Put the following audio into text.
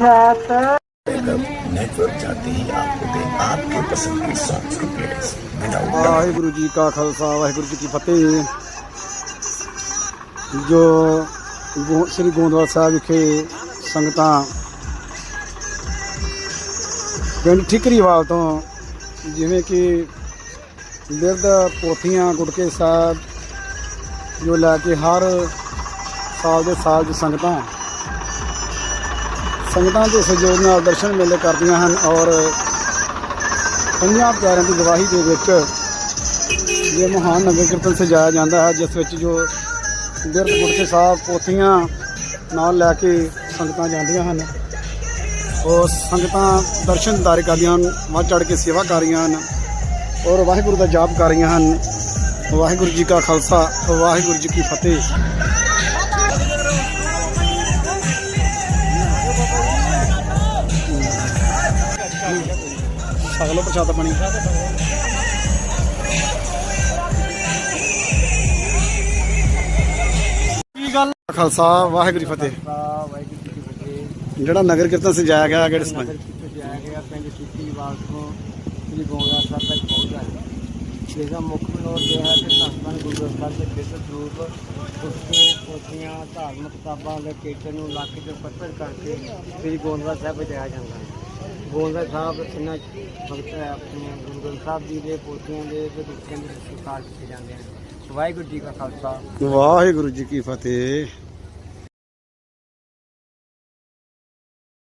Rata मतलब network जाते ही आपको दे ਕੀ पसंद के सॉन्ग्स की प्लेलिस्ट वाहिगुरु जी का खालसा वाहिगुरु जी की ਫਤਿਹ। ਜੋ ਸ੍ਰੀ ਗੋਦਵਾਲ ਸਾਹਿਬ ਵਿਖੇ ਸੰਗਤਾਂ ਪਿੰਡ ਠਿਕਰੀਵਾਲ ਤੋਂ, ਜਿਵੇਂ ਕਿ ਬਿਰਦ ਪੋਥੀਆਂ ਗੁਟਕੇ ਸਾਹਿਬ, ਜੋ ਲੈ ਕੇ ਹਰ ਸਾਲ ਦੇ ਸਾਲ ਦੀ ਸੰਗਤਾਂ ਸੰਗਤਾਂ ਦੇ ਸਹਿਯੋਗ ਨਾਲ ਦਰਸ਼ਨ ਮੇਲੇ ਕਰਦੀਆਂ ਹਨ ਔਰ ਪੰਜਾਂ ਪਿਆਰਿਆਂ ਦੀ ਗਵਾਹੀ ਦੇ ਵਿੱਚ ਇਹ ਮਹਾਨ ਨਗਰ ਕੀਰਤਨ ਸਜਾਇਆ ਜਾਂਦਾ ਹੈ, ਜਿਸ ਵਿੱਚ ਜੋ ਬਿਰਧ ਗੁਰਕੇ ਸਾਹਿਬ ਪੋਥੀਆਂ ਨਾਲ ਲੈ ਕੇ ਸੰਗਤਾਂ ਜਾਂਦੀਆਂ ਹਨ। ਔਰ ਸੰਗਤਾਂ ਦਰਸ਼ਨ ਦਾਰੇ ਕਰਦੀਆਂ ਹਨ, ਵੱਧ ਚੜ ਕੇ ਸੇਵਾ ਕਰ ਰਹੀਆਂ ਹਨ ਔਰ ਵਾਹਿਗੁਰੂ ਦਾ ਜਾਪ ਕਰ ਰਹੀਆਂ ਹਨ। ਵਾਹਿਗੁਰੂ ਜੀ ਕਾ ਖਾਲਸਾ, ਵਾਹਿਗੁਰੂ ਜੀ ਕੀ ਫਤਿਹ। ਸਗਲੋ ਪ੍ਰਸ਼ਾਦਾ ਪਾਣੀ ਕੀ ਗੱਲ? ਖਾਲਸਾ ਵਾਹਿਗੁਰੂ ਜੀ ਫਤਿਹ। ਵਾਹਿਗੁਰੂ ਜੀ ਕੀ ਫਤਿਹ। ਜਿਹੜਾ ਨਗਰ ਕੀਰਤਨ ਸਜਾਇਆ ਗਿਆ ਕਿਹੜੇ ਸਮੇਂ? ਜਾਇਆ ਗਿਆ ਪਿੰਡ ਸਿੱਧੀਵਾਲ ਤੋਂ ਸ੍ਰੀ ਗੋਗਾ ਸਾਹਿਬ ਤੱਕ ਪਹੁੰਚਦਾ ਹੈ। ਜਿਹਦਾ ਮੁੱਖ ਮਨੋਰ ਇਹ ਹੈ ਕਿ ਸੰਤਾਂ ਗੁਰੂ ਸਾਹਿਬ ਦੇ ਬਿਰਧ ਸਰੂਪ ਪੁਸਤਕਾਂ ਪੋਥੀਆਂ ਧਾਰਮਿਕ ਕਿਤਾਬਾਂ ਦੇ ਕੀਰਤਨ ਨੂੰ ਇਲਾਕੇ ਤੋਂ ਪੱਤਰ ਕਰਕੇ ਸ੍ਰੀ ਗੋਂਦਵਾਲ ਸਾਹਿਬ ਪਹੁੰਚਾਇਆ ਜਾਂਦਾ ਹੈ। ਗੋਂਦਵਾਲ ਸਾਹਿਬ ਇਹਨਾਂ ਭਗਤ ਆਪਣੇ ਗੁਰੂ ਗ੍ਰੰਥ ਸਾਹਿਬ ਜੀ ਦੇ, ਪੋਥੀਆਂ ਦੇ, ਤੇ ਦੇ ਸੰਸਕਾਰ ਕੀਤੇ ਜਾਂਦੇ ਹਨ। ਵਾਹਿਗੁਰੂ ਜੀ ਕਾ ਖਾਲਸਾ। ਵਾਹਿਗੁਰੂ ਜੀ ਕੀ ਫਤਿਹ।